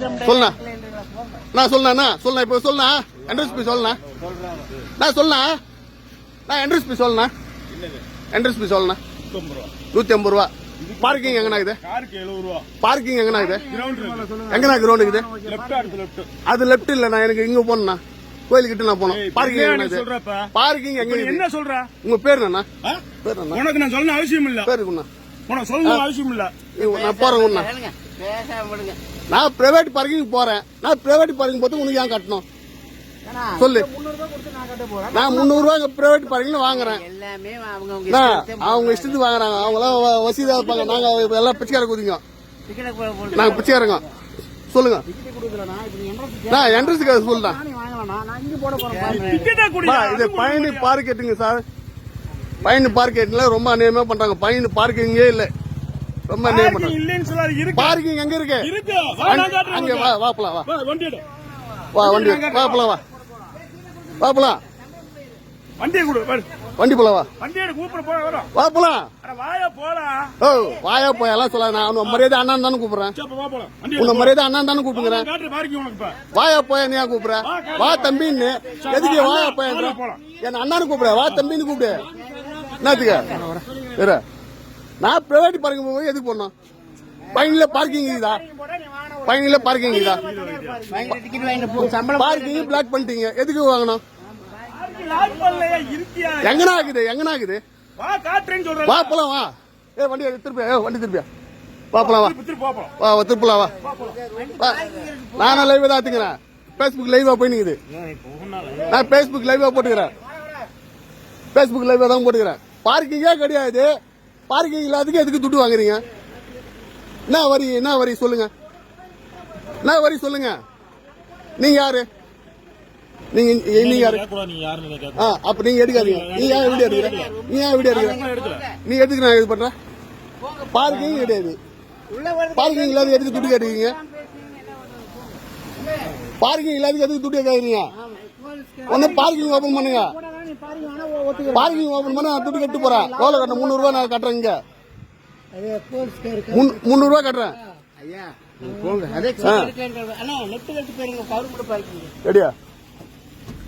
சொல்லுண்ணா. நான் சொல்லணா சொல்லணா இப்போ சொல்லணா entrance fee சொல்லணா நான் சொல்லணா நான் என்ட்ரன்ஸ் பி சொல்லணா என்ட்ரன்ஸ் பி சொல்லணா நூத்தி ஐம்பது ரூபா. பார்க்கிங் எங்கண்ணா இது? பார்க்கிங் எங்கண்ணா இது? எங்கண்ணா கிரவுண்ட் லெஃப்ட் அது லெஃப்ட் இல்ல நான் எனக்கு இங்க போகணும்ண்ணா. கோயிலுக்கிட்ட நான் போகணும். பார்க்கிங் எங்கண்ணா இது? சொல்றப்ப. பார்க்கிங் எங்க என்ன சொல்ற? உங்க பேர் என்னண்ணா? ஆ? பேர் என்ன உனக்கு நான் சொல்லணும் அவசியம் இல்ல. பேர் இருக்குண்ணா. உனக்கு சொல்லணும் அவசியம் இல்ல. நான் விடுங்க. நான் பிரைவேட் பார்க்கிங் போறேன். நான் பிரைவேட் பார்க்கிங் போட்டு உனக்கு ஏன் கட்டணும்? சொல்லு. முந்நூறு ரூபாய் கொடுத்து நான் கட்ட போறேன். நான் முந்நூறு ரூபாய் பிரைவேட் பார்க்கிங்ல வாங்குறேன். எல்லாமே அவங்க அவங்க நான் இஷ்டத்துக்கு அவங்க இஷ்டத்துக்கு வாங்குறாங்க. அவங்களாம் வ- வசதியா இருப்பாங்க. நாங்க எல்லாம் பிச்சைக்கார குதிங்க. நாங்க பிச்சைக்காரங்க. சொல்லுங்க. என்ட்ரன்ஸ் நான் போறேன். குடி பா, இது பயணி பார்க்கெட்டுங்க சார். பயணி பார்க்கெட்ல ரொம்ப அநியமா பண்றாங்க. பயணி பார்க்கிங்கே இல்ல. ரொம்ப அநியம் பண்றாங்க. பார்க்கிங் எங்க இருக்கு? அங்க. வா வா போலாம் வா. வா, வண்டி எடு. வா வண்டி வா போலாம் வா. வா போலாம். வண்டியை கொடு. வண்டி போலாம் வா. வா போலாம். ஓ வாயா போய் எல்லாம் சொல்ல நான் உன்னை மரியாதை அண்ணன் தானே கூப்பிடுறேன். எடு. மரியாதை அண்ணன் தானே கூப்பிடுறேன். இப்ப. வாயா போய் நீ கூப்பிடுற? வா தம்பின்னு. எதுக்கு வாயா போய். என் அண்ணனு கூப்பிடு வா தம்பின்னு கூப்பிடு. என்னத்துக்கு? சரி நான் பிரைவேட் பார்க்கிங் போது எதுக்கு போனோம் பயணில பார்க்கிங் இதா பயணில பார்க்கிங் இதா பார்க்கிங் பிளாக் பண்ணிட்டீங்க. எதுக்கு வாங்கணும்? பார்க்கிங் ஆகுது பண்ணலையா எங்கனா இருக்குது? எங்கனா வா காட்டுறேன்னு சொல்றேன் வா போலாம் வா. ஏ வண்டி எடு, திருப்பியா ஏ வண்டி திருப்பியா? வா போலாம் வா. திருப்பி போலாம் வா வா திருப்பலாம் வா. வா. நானும் லைவ் தான் ஆத்துக்கிறேன் ஃபேஸ்புக் லைவா போய் நிக்குது. நான் ஃபேஸ்புக் லைவா போட்டுக்கிறேன். ஃபேஸ்புக் லைவா தான் போட்டுக்கிறேன். பார்க்கிங்கே கிடையாது. பார்க்கிங் இல்லாததுக்கு எதுக்கு துட்டு வாங்குறீங்க? என்ன வரி என்ன வரி சொல்லுங்க. என்ன வரி சொல்லுங்க. நீங்க யாரு? நீங்க நீங்க யாரு? ஆ அப்ப நீங்க எடுக்காதீங்க. நீ ஏன் வீடியோ எடுக்கிற? நீ ஏன் வீடியோ எடுக்கிற? நீ எதுக்கு நான் இது பண்றேன்? பார்க்கிங் கிடையாது. பார்க்கிங் இல்லாத எதுக்கு துட்டு கேட்டுக்கீங்க பார்க்கிங் இல்லாத எதுக்கு துட்டு கேட்குறீங்க ஒன்னு பார்க்கிங் ஓபன் பண்ணுங்க. பார்க்கிங் ஓபன் பண்ண நான் துட்டு கட்டு போறேன் எவ்வளவு கட்டணும் முந்நூறு ரூபாய் நான் கட்டுறேன் இங்க. அது போலீஸ் இருக்கு. முன்- முந்நூறு ரூபாய் கட்டுறேன். ஐயா போங்க. அதே அண்ணா நெட்டு கட்டு போயிருங்க கவர்மெண்ட் பார்க்கிங் ரெடியா?